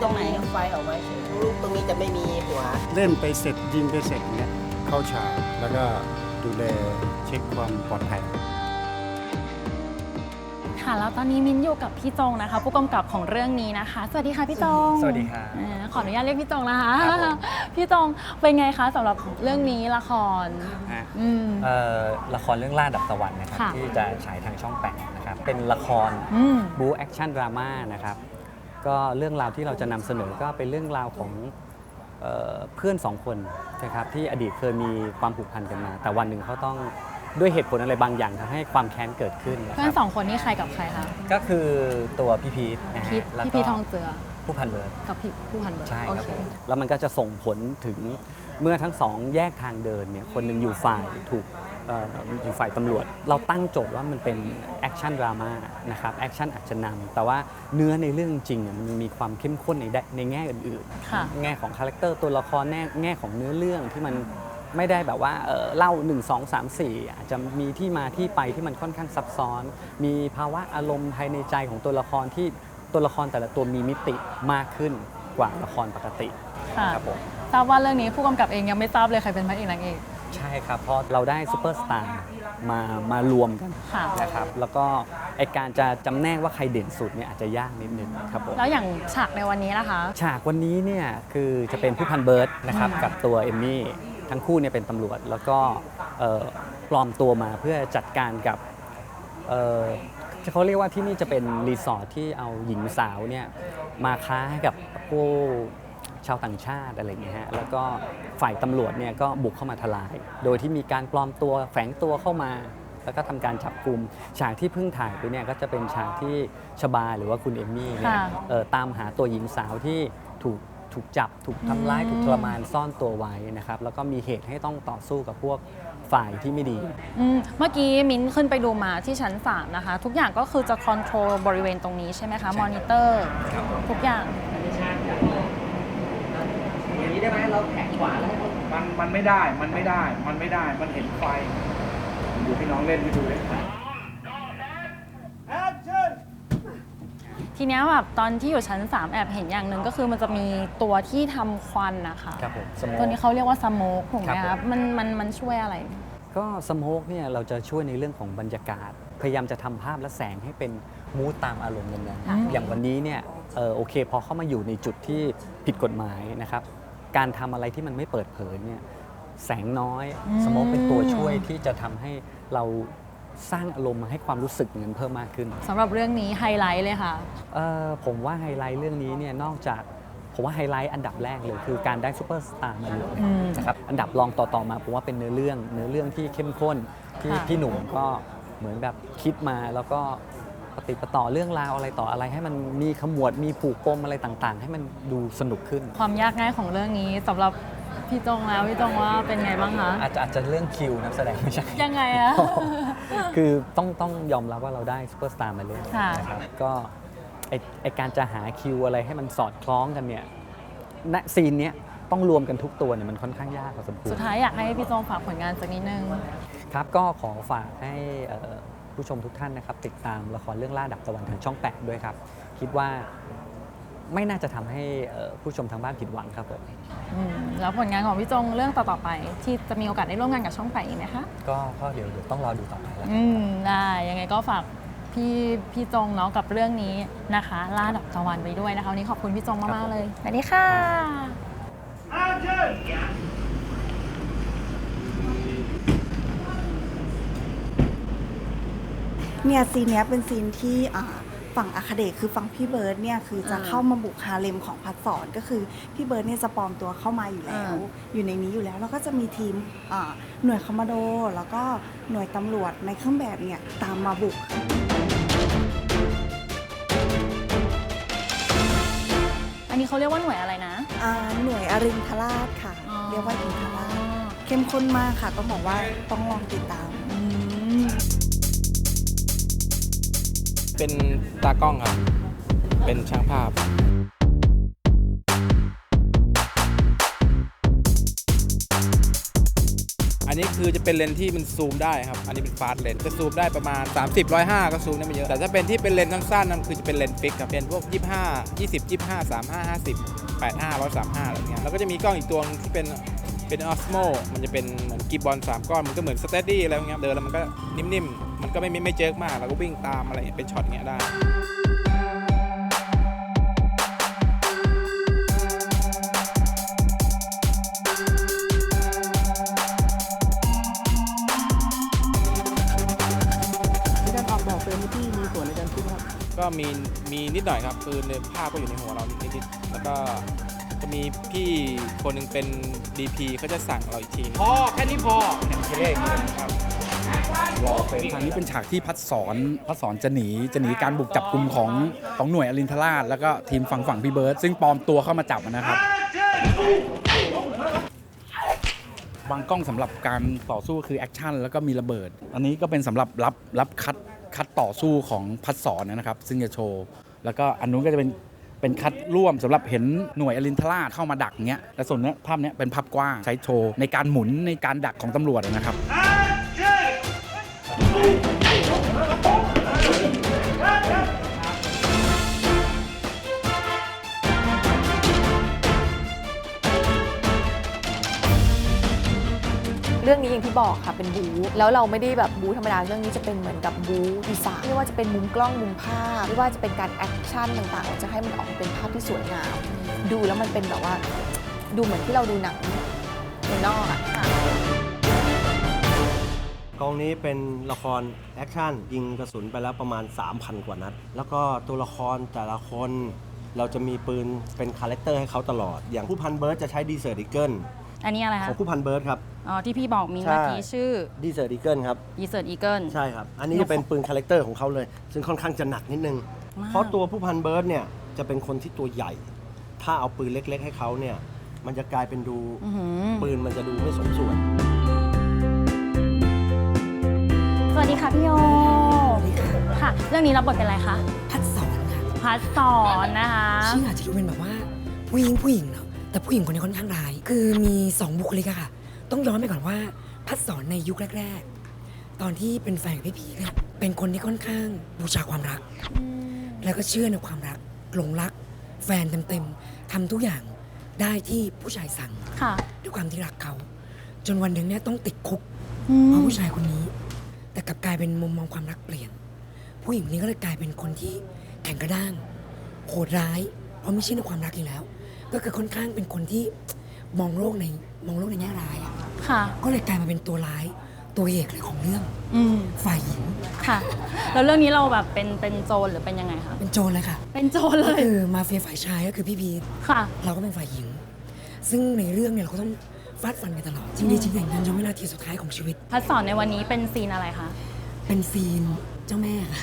ครับแตกต่างกันตรงไหนมีไฟออกมาเฉยลูกตรงนี้จะไม่มีหัว เล่นไปเสร็จยิงไปเสร็จเนี่ยเข้าฉากแล้วก็ดูแลเช็คความปลอดภัย ค่ะแล้วตอนนี้มิ้นอยู่กับพี่จงนะคะ ผู้กำกับของเรื่องนี้นะคะ สวัสดีค่ะพี่จงสวัสดีครับอ่าขออนุญาตเรียกพี่จงนะคะ ครับผม พี่จงเป็นไงคะสำหรับเรื่องนี้ละคร ฮะอืม เอ่อละครเรื่องล่าดับตะวันนะครับค่ะ ที่จะฉายทางช่องแปดนะครับเป็นละครอืม บูแอคชั่นดราม่านะครับ ก็เรื่องราวที่เราจะนำเสนอก็เป็นเรื่องราวของเอ่อเพื่อนสองคนนะครับที่อดีตเคยมีความผูกพันกันมา แต่วันหนึ่งเขาต้องด้วยเหตุผลอะไรบางอย่างทำให้ความแค้นเกิดขึ้นนะคเพื่อนรับสองคนนี่ใครกับใครคะก็คือตัวพี่พีทนะฮะพี่แล้วพี่ก็พีททองเจือผู้พันเบิร์ดกับพี่ผู้พันเบิร์ดใช่โอครับเคผมแล้วมันก็จะส่งผลถึงเมื่อทั้งสองแยกทางเดินเนี่ยคนหนึ่งอยู่ฝ่ายถูกเอ่ออยู่ฝ่ายตำรวจ เราตั้งโจทย์ว่ามันเป็นแอคชั่นดราม่านะครับแอคชั่นอาจจะนำแต่ว่าเนื้อในเรื่องจริงเนี่ยมันมีความเข้มข้นในแดในแง่อื่นค่ะๆแง่ของคาแรคเตอร์ตัวละครแง่แง่ของเนื้อเรื่องที่มันไม่ได้แบบว่าเอ่อเล่า 1 2 3 4 อาจจะมีที่มาที่ไปที่มันค่อนข้างซับซ้อน มีภาวะอารมณ์ภายในใจของตัวละครที่ตัวละครแต่ละตัวมีมิติมากขึ้นกว่าละครปกติค่ะครับผมทราบว่าเรื่องนี้ผู้กำกับเองยังไม่ทราบเลยใครเป็นพระเอกนางเอก ใช่ครับ เพราะเราได้ซูเปอร์สตาร์มามารวมกันค่ะนะครับ แล้วก็ไอการจะจำแนกว่าใครเด่นสุดเนี่ยอาจจะยากนิดนึงครับผมแล้วอย่างฉากในวันนี้นะคะ ฉากวันนี้เนี่ยคือจะเป็นผู้พันเบิร์ดนะครับกับตัวเอมมี่ทั้งคู่เนี่ยเป็นตำรวจแล้วก็เอ่อปลอมตัวมาเพื่อจัดการกับเอ่อเขาเรียกว่าที่นี่จะเป็นรีสอร์ทที่เอาหญิงสาวเนี่ยมาค้าให้กับผู้ ชาวต่างชาติอะไรอย่างเงี้ยฮะแล้วก็ฝ่ายตำรวจเนี่ยก็บุกเข้ามาทลาย โดยที่มีการปลอมตัวแฝงตัวเข้ามา แล้วก็ทำการจับกลุ่มฉากที่เพิ่งถ่ายไปเนี่ยก็จะเป็นฉากที่ชบาหรือว่าคุณเอมมี่เนี่ยค่ะเอ่อตามหาตัวหญิงสาวที่ถูกถูกจับ ถูกทำร้ายอืม ถูกทรมานซ่อนตัวไว้นะครับแล้วก็มีเหตุให้ต้องต่อสู้กับพวกฝ่ายที่ไม่ดี อืมเมื่อกี้มิ้นขึ้นไปดูมาที่ชั้น3นะคะ ทุกอย่างก็คือจะคอนโทรลบริเวณตรงนี้ใช่ไหมคะ มอนิเตอร์ ทุกอย่างอย่างนี้ ได้ไหมเราแข็งขวาแล้วให้คนมันมันไม่ได้ มันไม่ได้ มันไม่ได้ มันเห็นไฟดูพี่น้องเล่นให้ดูเลยทีเนี้ยแบบตอนที่อยู่ชั้น 3 แอบเห็นอย่างหนึ่งก็คือมันจะมีตัวที่ทำควันนะคะครับผมสโมตัวนี้เขาเรียกว่าสโมกถูกไหมคครัรับบผม มันมันมันช่วยอะไร ก็สโมกเนี่ยเราจะช่วยในเรื่องของบรรยากาศ พยายามจะทำภาพและแสงให้เป็นมูดตามอารมณ์นั้นค่ะๆอย่างวันนี้เนี่ยเออโอเคพอเข้ามาอยู่ในจุดที่ผิดกฎหมายนะครับ การทำอะไรที่มันไม่เปิดเผยเนี่ยแสงน้อยสโมกเป็นตัวช่วยที่จะทำให้เราสร้างอารมณ์ให้ความรู้สึกอย่างนั้นเพิ่มมากขึ้น สำหรับเรื่องนี้ไฮไลท์เลยค่ะ เอ่อผมว่าไฮไลท์เรื่องนี้เนี่ยนอกจากผมว่าไฮไลท์อันดับแรกเลยคือการได้ซูเปอร์สตาร์มาเลยอืมนะครับอันดับรองต่อๆมาผมว่าเป็นเนื้อเรื่อง เนื้อเรื่องที่เข้มข้นที่ค่ะ พี่หนุ่มก็เหมือนแบบคิดมาแล้วก็ ปฏิดปะต่อเรื่องราวอะไรต่ออะไร ให้มันมีขมวดมีผูกปมอะไรต่างๆ ให้มันดูสนุกขึ้น ความยากง่ายของเรื่องนี้สำหรับพี่จงแล้วพี่จงว่าเป็นไงบ้างคะ อาจจะอาจจะเรื่องคิวนักแสดงไม่ใช่ ยังไงอะ คือต้องต้องยอมรับว่าเราได้ซูเปอร์สตาร์มาเล่นค่ะ นะครับก็ไอไอการจะหาคิวอะไรให้มันสอดคล้องกันเนี่ยณซีนเนี้ยต้องรวมกันทุกตัวเนี่ยมันค่อนข้างยากพอสมควสุรดท้ายอยากให้พี่จงฝากผลงานสักนิดนึง ครับก็ขอฝากให้เอ่อ ผู้ชมทุกท่านนะครับ ติดตามละครเรื่องล่าดับตะวันทางช่อง 8 ด้วยครับ คิดว่าไม่น่าจะทำให้เอ่อผู้ชมทางบ้านผิดหวังครับผม อืมแล้วผลงานของพี่จงเรื่องต่อๆไป ที่จะมีโอกาสได้ร่วมงานกับช่องแปดอีกไหมคะ ก็ก็เดี๋ยวเดี๋ยวต้องรอดูต่อไปแล้วอืมได้ยังไงก็ฝากพี่พี่จงเนาะกับเรื่องนี้นะคะล่าดับตะวันไปด้วยนะคะวันนี้ขอบคุณพี่จงมากๆเลยสวัสดีค่ะ เนี่ยซีนเนี้ยเป็นซีนที่อ่าฝั่งอาคาเดตคือฝั่งพี่เบิร์ดเนี่ยคือจะอ่าเข้ามาบุกฮาเลมของพัดสอนก็คือพี่เบิร์ดเนี่ยจะปลอมตัวเข้ามาอยู่แล้วอ่าอยู่ในนี้อยู่แล้วแล้วก็จะมีทีมอ่าหน่วยคอมมานโด แล้วก็หน่วยตำรวจในเครื่องแบบเนี่ยตามมาบุกอันนี้เขาเรียกว่าหน่วยอะไรนะอ่าหน่วยอรินทราชค่ะอ๋อเรียกว่าอินทราชเข้มข้นมากค่ะต้องบอกว่าต้องลองติดตามอืม เป็นตากล้องครับ เป็นช่างภาพอันนี้คือจะเป็นเลนที่มันซูมได้ครับ อันนี้เป็นฟาสเลนจะซูมได้ประมาณ 30 105 ก็ซูมได้ไม่เยอะ แต่ถ้าเป็นที่เป็นเลนส์สั้นๆนั่นคือจะเป็นเลนฟิกครับ เป็นพวก 25 20 25 35 50 85 135อะไรเงี้ย แล้วก็จะมีกล้องอีกตัวที่เป็น เป็นออสโมมันจะเป็นเหมือนกีบอลสามก้อนมันก็เหมือนสเตดี้อะไรเงี้ยเดินแล้วมันก็นิ่มๆ มันก็ไม่ไม่ไม่เจิกมากแล้วก็วิ่งตามอะไรเงี้ยเป็นช็อตเงี้ยได้ในการออกแบบเป็นที่มีส่วนในการคิดครับก็มีมีนิดหน่อยครับคือในภาพก็อยู่ในหัวเรานิดๆแล้วก็ จะมีพี่คนหนึ่งเป็น DP เขาจะสั่งเราอีกทีพอแค่นี้พอเนี่ยแค่นี้เองครับทางนี้เป็นฉากที่พัดสอนพัดสอนจะหนีจะหนีการบุกจับกลุ่มของของหน่วยอรินทราช แล้วก็ทีมฝั่งฝั่งพี่เบิร์ดซึ่งปลอมตัวเข้ามาจับนะครับวางกล้องสำหรับการต่อสู้คือแอคชั่นแล้วก็มีระเบิด อันนี้ก็เป็นสำหรับรับรับคัดคัดต่อสู้ของพัดสอนนะครับ ซึ่งจะโชว์ แล้วก็อันนู้นก็จะเป็น เป็นคัดร่วมสำหรับเห็นหน่วยอรินทราชเข้ามาดักเงี้ยแต่ส่วนเนี้ยภาพเนี้ยเป็นภาพกว้างใช้โชว์ในการหมุนในการดักของตำรวจนะครับ เรื่องนี้อย่างที่บอกค่ะเป็นบู๊แล้วเราไม่ได้แบบบู๊ธรรมดาเรื่องนี้จะเป็นเหมือนกับบู๊อีสานไม่ว่าจะเป็นมุมกล้องมุมภาพไม่ว่าจะเป็นการแอคชั่นต่างๆเราจะให้มันออกมาเป็นภาพที่สวยงาม ดูแล้วมันเป็นแบบว่าดูเหมือนที่เราดูหนังในนอกอะกองนี้เป็นละครแอคชั่นยิงกระสุนไปแล้วประมาณ 3,000 กว่านัด แล้วก็ตัวละครแต่ละคนเราจะมีปืนเป็นคาแรคเตอร์ให้เขาตลอด อย่างผู้พันเบิร์ดจะใช้ดีเซอร์ดิเกิล อันนี้อะไรขคะองผู้พันเบิร์ดครับ อ๋อที่พี่บอกมีใช่ เมื่อกี้ชื่อดีเซอร์ดิเกิลครับ ยีเซิร์ตอีเกิล ใช่ครับ อันนี้จะเป็นปืนคาแรคเตอร์ของเขาเลย ซึ่งค่อนข้างจะหนักนิดนึง มาก เพราะตัวผู้พันเบิร์ดเนี่ย จะเป็นคนที่ตัวใหญ่ ถ้าเอาปืนเล็ก ๆ ให้เขาเนี่ย มันจะกลายเป็นดูอื้อหือปืนมันจะดูไม่สมส่วน สวัสดีค่ะพี่โยค่ะ เรื่องนี้รับบทเป็นอะไรคะพัดสอนค่ะพัดสอนนะคะ ชื่ออาจจะดูเป็นแบบว่าผู้หญิงผู้หญิงเนาะ แต่ผู้หญิงคนนี้ค่อนข้างร้าย คือมีสองบุคลิกอะค่ะ ต้องย้อนไปก่อนว่าพัดสอนในยุคแรก ๆ ตอนที่เป็นแฟนกับพี่พีเนี่ยเป็นคนที่ค่อนข้างบูชาความรัก แล้วก็เชื่อในความรักหลงรัก แฟนเต็มๆทำทุกอย่างได้ที่ผู้ชายสั่งค่ะ ด้วยความที่รักเขา จนวันหนึ่งเนี่ยต้องติดคุกอืมเพราะผู้ชายคนนี้ แต่กลับกลายเป็นมุมมองความรักเปลี่ยน ผู้หญิงคนนี้ก็เลยกลายเป็นคนที่แข็งกระด้างโหดร้ายเพราะไม่เชื่อในความรักอยู่แล้ว ก็คือค่อนข้างเป็นคนที่มองโลกในมองโลกในแง่ร้ายอะค่ะ ก็เลยกลายมาเป็นตัวร้ายตัวเอกเลยของเรื่องอืม ฝ่ายหญิงค่ะ แล้วเรื่องนี้เราแบบเป็นเป็นโจรหรือเป็นยังไงคะ เป็นโจรเลยค่ะเป็นโจรเลก็ย คือมาเฟียฝ่ายชายก็คือพี่พีท ค่ะ เราก็เป็นฝ่ายหญิง ซึ่งในเรื่องเนี่ยเราก็ต้องฟาดฟันกันตลอด จริงดีจริงแต่งกันจนวินาทีสุดท้ายของชีวิต พัดสอนในวันนี้เป็นซีนอะไรคะ เป็นซีนเจ้าแม่ค่ะ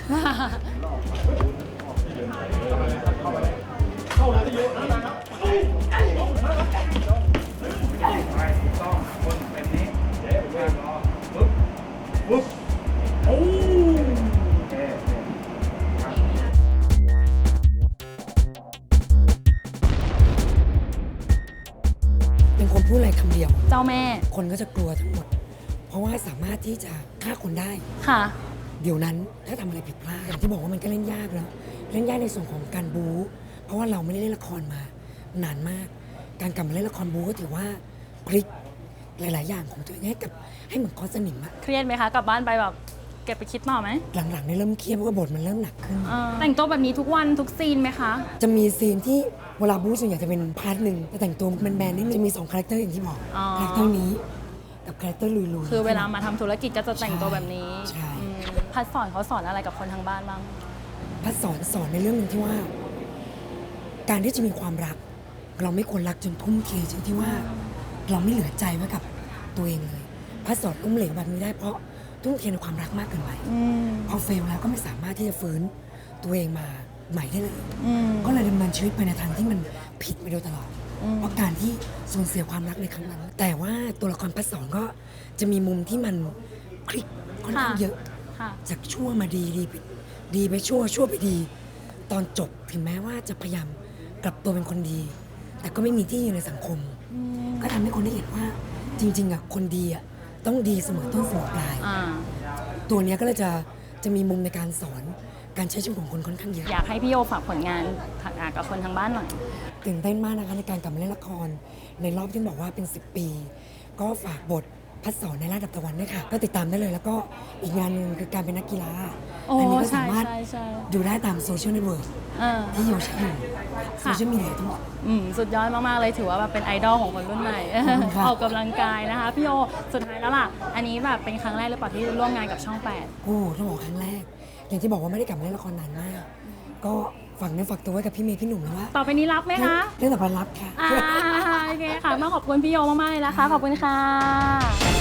เป็นคนพูดอะไรคำเดียว เจ้าแม่คนก็จะกลัวทั้งหมด เพราะว่าสามารถที่จะฆ่าคนได้ ค่ะ เดี๋ยวนั้นถ้าทำอะไรผิดพลาดอย่างที่บอกว่ามันก็เล่นยากแล้ว เล่นยากในส่วนของการบู๊เพราะว่าเราไม่ได้เล่นละครมา นานมาก การกลับมาเล่นละครบู๊ก็ถือว่าพลิกหลาย ๆ อย่างของตัวเองให้กับให้เหมือนคอสนิมอะเครียดไหมคะกลับบ้านไปแบบเก็บไปคิดต่อไหมหลังๆเนี่ยเริ่มเครียดเพราะว่าบทมันเริ่มหนักขึ้น เออแต่งตัวแบบนี้ทุกวันทุกซีนไหมคะ จะมีซีนที่เวลาบู๊ส่วนใหญ่จะเป็นพาร์ทหนึ่งแต่แต่งตัวมันแบนๆนี่จะมีสองคาแรคเตอร์อย่างที่บอกอ๋อ คาแรคเตอร์นี้กับคาแรคเตอร์ลุยๆ คือเวลามาทำธุรกิจก็จะแต่งตัวแบบนี้ใช่ อืมพัดสอนเขาสอนอะไรกับคนทางบ้านบ้างพัดสอนสอนในเรื่องหนึ่งที่ว่า การที่จะมีความรัก เราไม่ควรรักจนทุ่มเทจนที่ว่า เราไม่เหลือใจไว้กับตัวเองเลยพัดสอนล้มเหลวแบบนี้ได้เพราะทุ่มเทในความรักมากเกินไปอืมพอเฟลแล้วก็ไม่สามารถที่จะฟื้นตัวเองมาใหม่ได้เลยอืมก็เลยดำเนินชีวิตไปในทางที่มันผิดมาโดยตลอดอืมเพราะการที่สูญเสียความรักในครั้งนั้น แต่ว่าตัวละครพัดสอนก็จะมีมุมที่มันคลิกค่อนข้างเยอะค่ะจากชั่วมาดีดีไปดีไปชั่วชั่วไปดี ตอนจบถึงแม้ว่าจะพยายามกลับตัวเป็นคนดี แต่ก็ไม่มีที่อยู่ในสังคม ก็ทำให้คนได้เห็นว่า จริง ๆอะคนดีอะต้องดีเสมอต้นเสมอปลาย อ่าตัวเนี้ยก็เลยจะจะมีมุมในการสอนการใช้ชีวิตของคนค่อนข้างเยอะ อยากให้พี่โยฝากผลงานกับคนทางบ้านหน่อย ตื่นเต้นมากนะคะในการกลับมาเล่นละคร ในรอบที่บอกว่าเป็น 10 ปี ก็ฝากบทพัดสอนในราชดับตะวันด้วยค่ะ ก็ติดตามได้เลย แล้วก็อีกงานหนึ่งคือการเป็นนักกีฬา โอ้นี้ก็ใช่สามารถใช่ใช่ ดูได้ตามโซเชียลเน็ตเวิร์กเออที่อยู่ใช้อยู่โซเชียลมีเดียทั้งหมด อืมสุดยอดมาก ๆ เลยถือว่าแบบเป็นไอดอลของคนรุ่นใหม่ ขอบคุณค่ะ ออกกำลังกายนะคะ พี่โยสุดท้ายแล้วล่ะ อันนี้แบบเป็นครั้งแรกหรือเปล่าที่ร่วมงานกับช่อง 8 โอ้ต้องบอกครั้งแรก อย่างที่บอกว่าไม่ได้กลับมาเล่นละครนานมาก ก็ ฝากเนื้อฝากตัวไว้กับพี่เมย์พี่หนุ่มนะว่าต่อไปนี้รับไหมคะเรื่องต่อไปรับค่ะ อ่าโอเคค่ะมาขอบคุณพี่โยมากๆเลยนะคะ ขอบคุณค่ะ